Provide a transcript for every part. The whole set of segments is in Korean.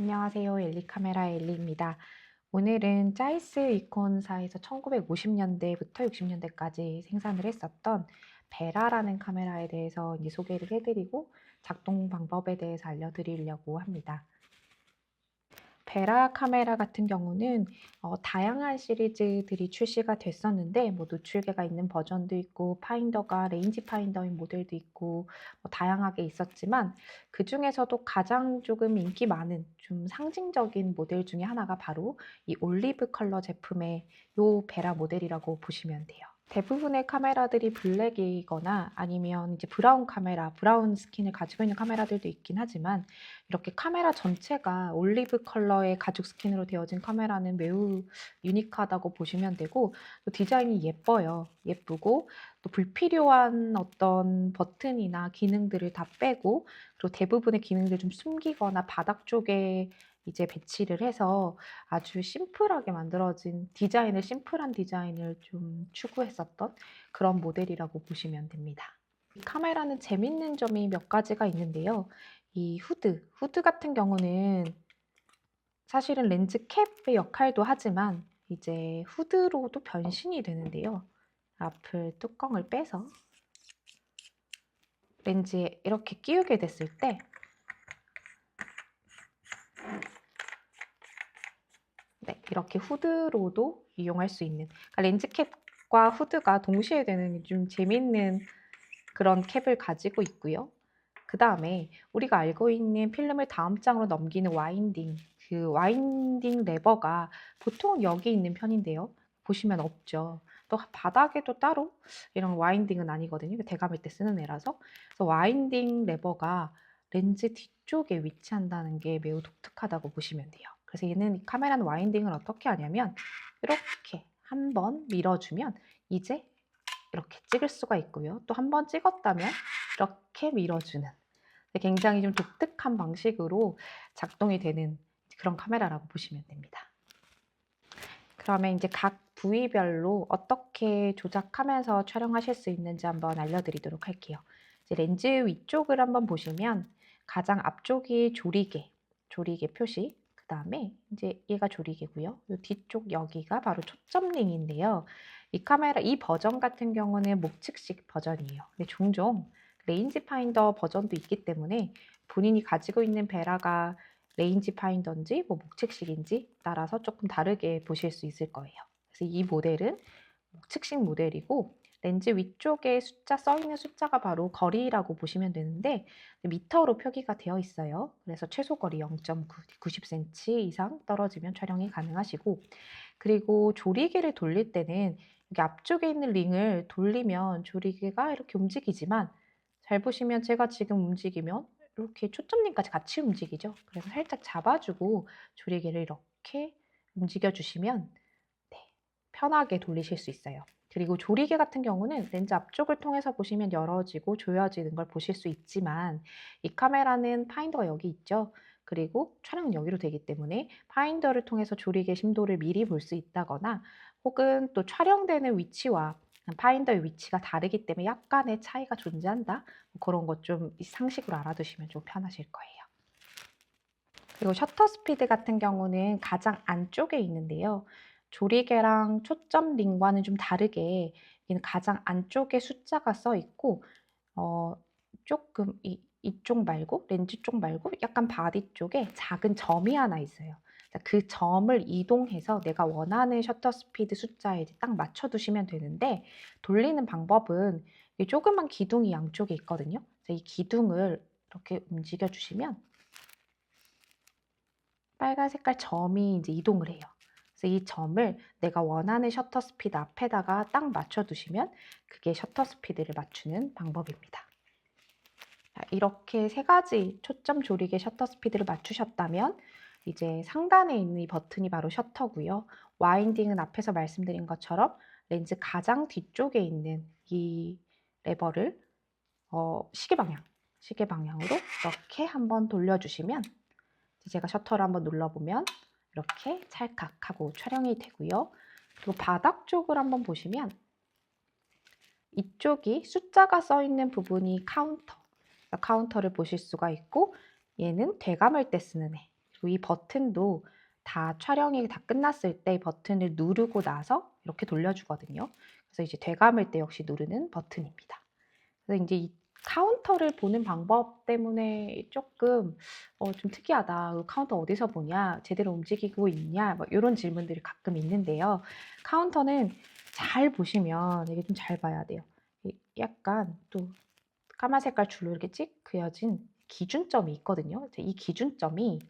안녕하세요. 엘리카메라의 엘리입니다. 오늘은 짜이스 이콘사에서 1950년대부터 60년대까지 생산을 했었던 베라라는 카메라에 대해서 이제 소개를 해드리고 작동 방법에 대해서 알려드리려고 합니다. 베라 카메라 같은 경우는 어, 다양한 시리즈들이 출시가 됐었는데 뭐 노출계가 있는 버전도 있고 파인더가 레인지 파인더인 모델도 있고 뭐 다양하게 있었지만 그 중에서도 가장 조금 인기 많은 좀 상징적인 모델 중에 하나가 바로 이 올리브 컬러 제품의 요 베라 모델이라고 보시면 돼요. 대부분의 카메라들이 블랙이거나 아니면 이제 브라운 카메라, 브라운 스킨을 가지고 있는 카메라들도 있긴 하지만 이렇게 카메라 전체가 올리브 컬러의 가죽 스킨으로 되어진 카메라는 매우 유니크하다고 보시면 되고 또 디자인이 예뻐요. 예쁘고 또 불필요한 어떤 버튼이나 기능들을 다 빼고 그리고 대부분의 기능들 좀 숨기거나 바닥 쪽에 이제 배치를 해서 아주 심플하게 만들어진 디자인을 심플한 디자인을 좀 추구했었던 그런 모델이라고 보시면 됩니다. 이 카메라는 재밌는 점이 몇 가지가 있는데요. 이 후드, 후드 같은 경우는 사실은 렌즈 캡의 역할도 하지만 이제 후드로도 변신이 되는데요. 앞을 뚜껑을 빼서 렌즈에 이렇게 끼우게 됐을 때 네, 이렇게 후드로도 이용할 수 있는 그러니까 렌즈캡과 후드가 동시에 되는 좀 재밌는 그런 캡을 가지고 있고요. 그 다음에 우리가 알고 있는 필름을 다음 장으로 넘기는 와인딩 그 와인딩 레버가 보통 여기 있는 편인데요. 보시면 없죠. 또 바닥에도 따로 이런 와인딩은 아니거든요. 대감일 때 쓰는 애라서. 그래서 와인딩 레버가 렌즈 뒤쪽에 위치한다는 게 매우 독특하다고 보시면 돼요. 그래서 얘는 카메라는 와인딩을 어떻게 하냐면 이렇게 한 번 밀어주면 이제 이렇게 찍을 수가 있고요. 또 한 번 찍었다면 이렇게 밀어주는 굉장히 좀 독특한 방식으로 작동이 되는 그런 카메라라고 보시면 됩니다. 그러면 이제 각 부위별로 어떻게 조작하면서 촬영하실 수 있는지 한번 알려드리도록 할게요. 이제 렌즈 위쪽을 한번 보시면 가장 앞쪽이 조리개, 조리개 표시, 그 다음에 이제 얘가 조리개고요. 이 뒤쪽 여기가 바로 초점 링인데요. 이 카메라, 이 버전 같은 경우는 목측식 버전이에요. 근데 종종 레인지 파인더 버전도 있기 때문에 본인이 가지고 있는 베라가 레인지 파인더인지 뭐 목측식인지 따라서 조금 다르게 보실 수 있을 거예요. 그래서 이 모델은 목측식 모델이고 렌즈 위쪽에 숫자 써 있는 숫자가 바로 거리라고 보시면 되는데 미터로 표기가 되어 있어요. 그래서 최소 거리 0.90cm 이상 떨어지면 촬영이 가능하시고 그리고 조리개를 돌릴 때는 여기 앞쪽에 있는 링을 돌리면 조리개가 이렇게 움직이지만 잘 보시면 제가 지금 움직이면 이렇게 초점링까지 같이 움직이죠. 그래서 살짝 잡아주고 조리개를 이렇게 움직여 주시면 네, 편하게 돌리실 수 있어요. 그리고 조리개 같은 경우는 렌즈 앞쪽을 통해서 보시면 열어지고 조여지는 걸 보실 수 있지만 이 카메라는 파인더가 여기 있죠. 그리고 촬영은 여기로 되기 때문에 파인더를 통해서 조리개 심도를 미리 볼 수 있다거나 혹은 또 촬영되는 위치와 파인더의 위치가 다르기 때문에 약간의 차이가 존재한다. 뭐 그런 것 좀 상식으로 알아두시면 좀 편하실 거예요. 그리고 셔터 스피드 같은 경우는 가장 안쪽에 있는데요. 조리개랑 초점 링과는 좀 다르게 여기는 가장 안쪽에 숫자가 써 있고 어, 조금 이, 이쪽 말고 렌즈 쪽 말고 약간 바디 쪽에 작은 점이 하나 있어요. 그 점을 이동해서 내가 원하는 셔터 스피드 숫자에 딱 맞춰두시면 되는데 돌리는 방법은 이 조그만 기둥이 양쪽에 있거든요. 이 기둥을 이렇게 움직여 주시면 빨간 색깔 점이 이제 이동을 해요. 그래서 이 점을 내가 원하는 셔터 스피드 앞에다가 딱 맞춰 두시면 그게 셔터 스피드를 맞추는 방법입니다. 이렇게 세 가지 초점 조리개 셔터 스피드를 맞추셨다면 이제 상단에 있는 이 버튼이 바로 셔터고요. 와인딩은 앞에서 말씀드린 것처럼 렌즈 가장 뒤쪽에 있는 이 레버를 어, 시계 방향, 시계 방향으로 이렇게 한번 돌려주시면 제가 셔터를 한번 눌러보면 이렇게 찰칵하고 촬영이 되고요. 그리고 바닥 쪽을 한번 보시면 이쪽이 숫자가 써 있는 부분이 카운터, 카운터를 보실 수가 있고 얘는 되감을 때 쓰는 애. 그리고 이 버튼도 다 촬영이 다 끝났을 때 이 버튼을 누르고 나서 이렇게 돌려주거든요. 그래서 이제 되감을 때 역시 누르는 버튼입니다. 그래서 이제 이 카운터를 보는 방법 때문에 조금 어, 좀 특이하다. 그 카운터 어디서 보냐? 제대로 움직이고 있냐? 뭐 이런 질문들이 가끔 있는데요. 카운터는 잘 보시면 이게 좀 잘 봐야 돼요. 이 약간 또 까만 색깔 줄로 이렇게 찍 그려진 기준점이 있거든요. 이 기준점이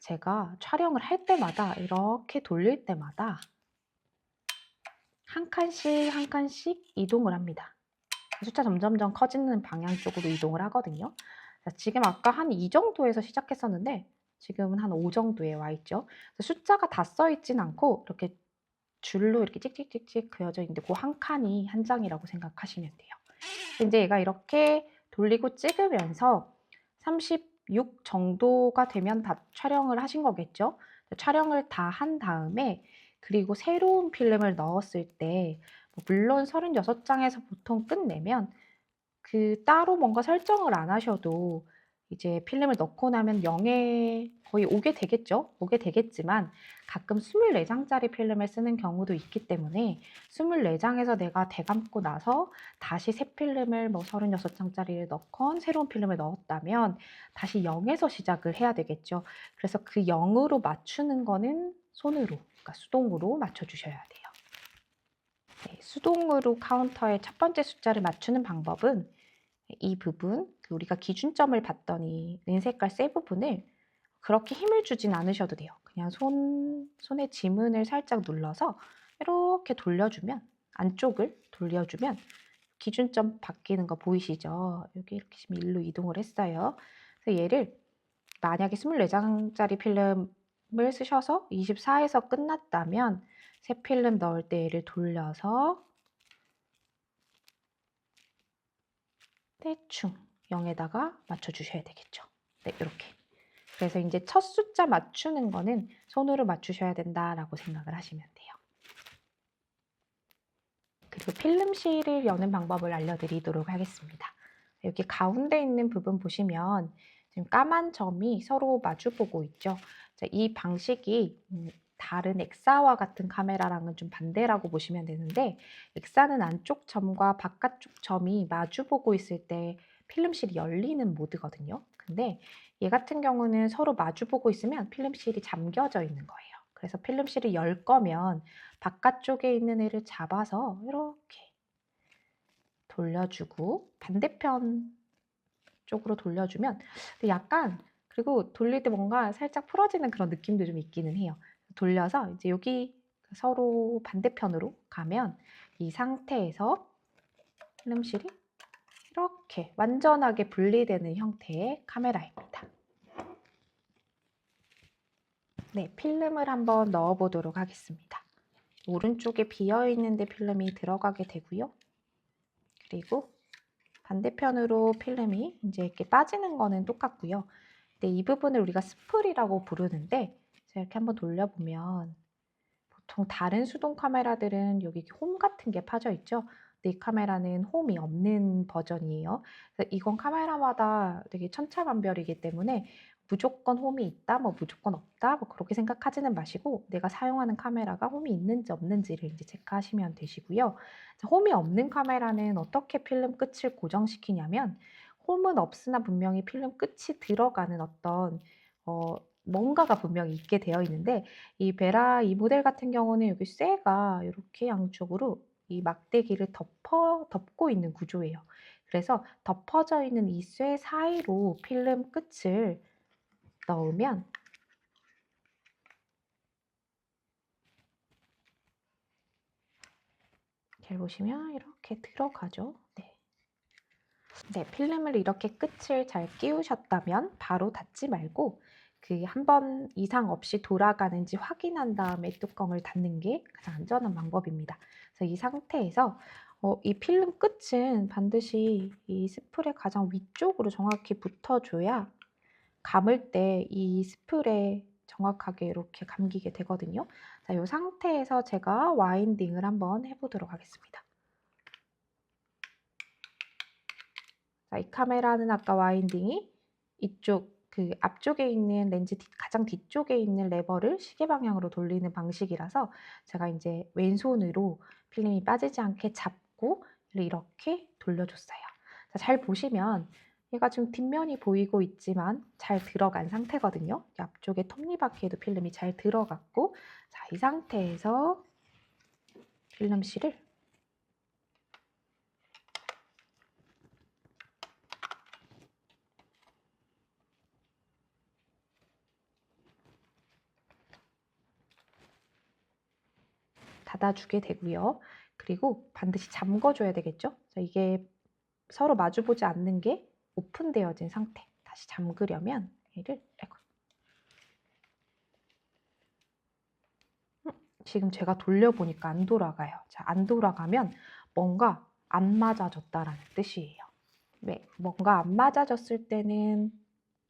제가 촬영을 할 때마다 이렇게 돌릴 때마다 한 칸씩 한 칸씩 이동을 합니다. 숫자 점점점 커지는 방향 쪽으로 이동을 하거든요. 자, 지금 아까 한이 정도에서 시작했었는데 지금은 한 5 정도에 와 있죠. 숫자가 다 써 있진 않고 이렇게 줄로 이렇게 찍찍찍찍 그려져 있는데 그 한 칸이 한 장이라고 생각하시면 돼요. 이제 얘가 이렇게 돌리고 찍으면서 36 정도가 되면 다 촬영을 하신 거겠죠. 촬영을 다 한 다음에 그리고 새로운 필름을 넣었을 때뭐 물론 36장에서 보통 끝내면 그 따로 뭔가 설정을 안 하셔도 이제 필름을 넣고 나면 0에 거의 오게 되겠죠. 오게 되겠지만 가끔 24장짜리 필름을 쓰는 경우도 있기 때문에 24장에서 내가 되감고 나서 다시 새 필름을 뭐 36장짜리를 넣건 새로운 필름을 넣었다면 다시 0에서 시작을 해야 되겠죠. 그래서 그 0으로 맞추는 거는 손으로, 그러니까 수동으로 맞춰 주셔야 돼요. 네, 수동으로 카운터의 첫 번째 숫자를 맞추는 방법은 이 부분, 그 우리가 기준점을 봤더니 은색깔 세 부분을 그렇게 힘을 주진 않으셔도 돼요. 그냥 손, 손의 지문을 살짝 눌러서 이렇게 돌려주면, 안쪽을 돌려주면 기준점 바뀌는 거 보이시죠? 여기 이렇게 지금 일로 이동을 했어요. 그래서 얘를 만약에 24장짜리 필름을 쓰셔서 24에서 끝났다면 새 필름 넣을 때 얘를 돌려서 대충 0에다가 맞춰주셔야 되겠죠. 네, 이렇게. 그래서 이제 첫 숫자 맞추는 거는 손으로 맞추셔야 된다라고 생각을 하시면 돼요. 그리고 필름 실을 여는 방법을 알려드리도록 하겠습니다. 여기 가운데 있는 부분 보시면 지금 까만 점이 서로 마주보고 있죠. 이 방식이 음, 다른 엑사와 같은 카메라랑은 좀 반대라고 보시면 되는데 엑사는 안쪽 점과 바깥쪽 점이 마주보고 있을 때 필름실이 열리는 모드거든요. 근데 얘 같은 경우는 서로 마주보고 있으면 필름실이 잠겨져 있는 거예요. 그래서 필름실을 열 거면 바깥쪽에 있는 애를 잡아서 이렇게 돌려주고 반대편 쪽으로 돌려주면 약간 그리고 돌릴 때 뭔가 살짝 풀어지는 그런 느낌도 좀 있기는 해요. 돌려서 이제 여기 서로 반대편으로 가면 이 상태에서 필름실이 이렇게 완전하게 분리되는 형태의 카메라입니다. 네, 필름을 한번 넣어 보도록 하겠습니다. 오른쪽에 비어 있는데 필름이 들어가게 되고요. 그리고 반대편으로 필름이 이제 이렇게 빠지는 거는 똑같고요. 근데 이 부분을 우리가 스플이라고 부르는데 이렇게 한번 돌려보면 보통 다른 수동 카메라들은 여기 홈 같은 게 파져 있죠. 근데 이 카메라는 홈이 없는 버전이에요. 이건 카메라마다 되게 천차만별이기 때문에 무조건 홈이 있다, 뭐 무조건 없다, 뭐 그렇게 생각하지는 마시고 내가 사용하는 카메라가 홈이 있는지 없는지를 이제 체크하시면 되시고요. 홈이 없는 카메라는 어떻게 필름 끝을 고정시키냐면 홈은 없으나 분명히 필름 끝이 들어가는 어떤 어, 뭔가가 분명히 있게 되어 있는데 이 베라 이 모델 같은 경우는 여기 쇠가 이렇게 양쪽으로 이 막대기를 덮어 덮고 있는 구조예요. 그래서 덮어져 있는 이 쇠 사이로 필름 끝을 넣으면 잘 보시면 이렇게 들어가죠. 네. 네, 필름을 이렇게 끝을 잘 끼우셨다면 바로 닫지 말고 그 한 번 이상 없이 돌아가는지 확인한 다음에 뚜껑을 닫는 게 가장 안전한 방법입니다. 그래서 이 상태에서 어, 이 필름 끝은 반드시 이 스풀의 가장 위쪽으로 정확히 붙어줘야 감을 때 이 스풀에 정확하게 이렇게 감기게 되거든요. 자, 이 상태에서 제가 와인딩을 한번 해보도록 하겠습니다. 자, 이 카메라는 아까 와인딩이 이쪽 그 앞쪽에 있는 렌즈 뒤- 가장 뒤쪽에 있는 레버를 시계 방향으로 돌리는 방식이라서 제가 이제 왼손으로 필름이 빠지지 않게 잡고 이렇게 돌려줬어요. 자, 잘 보시면 얘가 지금 뒷면이 보이고 있지만 잘 들어간 상태거든요. 이 앞쪽에 톱니바퀴에도 필름이 잘 들어갔고 자, 이 상태에서 필름실을 닫아주게 되고요. 그리고 반드시 잠궈줘야 되겠죠? 자, 이게 서로 마주보지 않는 게 오픈되어진 상태. 다시 잠그려면 얘를 아이고. 음, 지금 제가 돌려보니까 안 돌아가요. 자, 안 돌아가면 뭔가 안 맞아졌다라는 뜻이에요. 네, 뭔가 안 맞아졌을 때는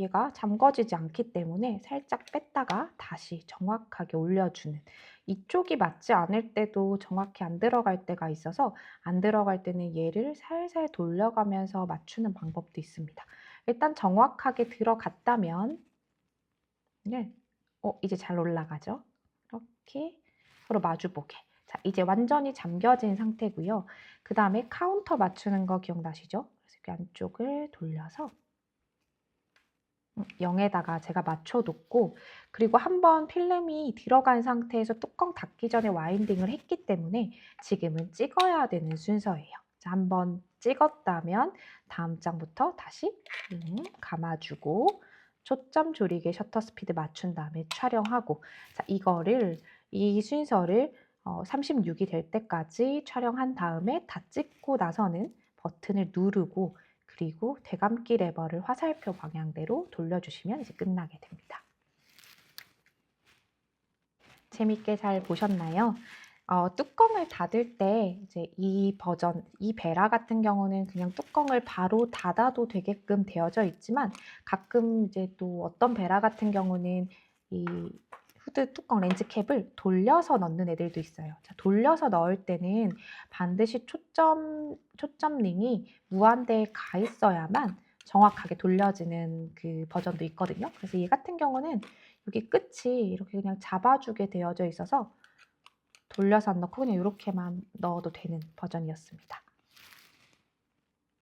얘가 잠궈지지 않기 때문에 살짝 뺐다가 다시 정확하게 올려주는 이쪽이 맞지 않을 때도 정확히 안 들어갈 때가 있어서 안 들어갈 때는 얘를 살살 돌려가면서 맞추는 방법도 있습니다. 일단 정확하게 들어갔다면 네, 어, 이제 잘 올라가죠? 이렇게 서로 마주보게. 자, 이제 완전히 잠겨진 상태고요. 그 다음에 카운터 맞추는 거 기억나시죠? 그래서 이렇게 안쪽을 돌려서 0에다가 제가 맞춰뒀고 그리고 한번 필름이 들어간 상태에서 뚜껑 닫기 전에 와인딩을 했기 때문에 지금은 찍어야 되는 순서예요. 자, 한번 찍었다면 다음 장부터 다시 음, 감아주고 초점 조리개 셔터 스피드 맞춘 다음에 촬영하고 자, 이거를 이 순서를 어, 36이 될 때까지 촬영한 다음에 다 찍고 나서는 버튼을 누르고 그리고 대감기 레버를 화살표 방향대로 돌려주시면 이제 끝나게 됩니다. 재밌게 잘 보셨나요? 어, 뚜껑을 닫을 때 이제 이 버전, 이 베라 같은 경우는 그냥 뚜껑을 바로 닫아도 되게끔 되어져 있지만 가끔 이제 또 어떤 베라 같은 경우는 이 후드 뚜껑 렌즈 캡을 돌려서 넣는 애들도 있어요. 자, 돌려서 넣을 때는 반드시 초점, 초점 링이 무한대에 가 있어야만 정확하게 돌려지는 그 버전도 있거든요. 그래서 얘 같은 경우는 여기 끝이 이렇게 그냥 잡아주게 되어져 있어서 돌려서 안 넣고 그냥 이렇게만 넣어도 되는 버전이었습니다.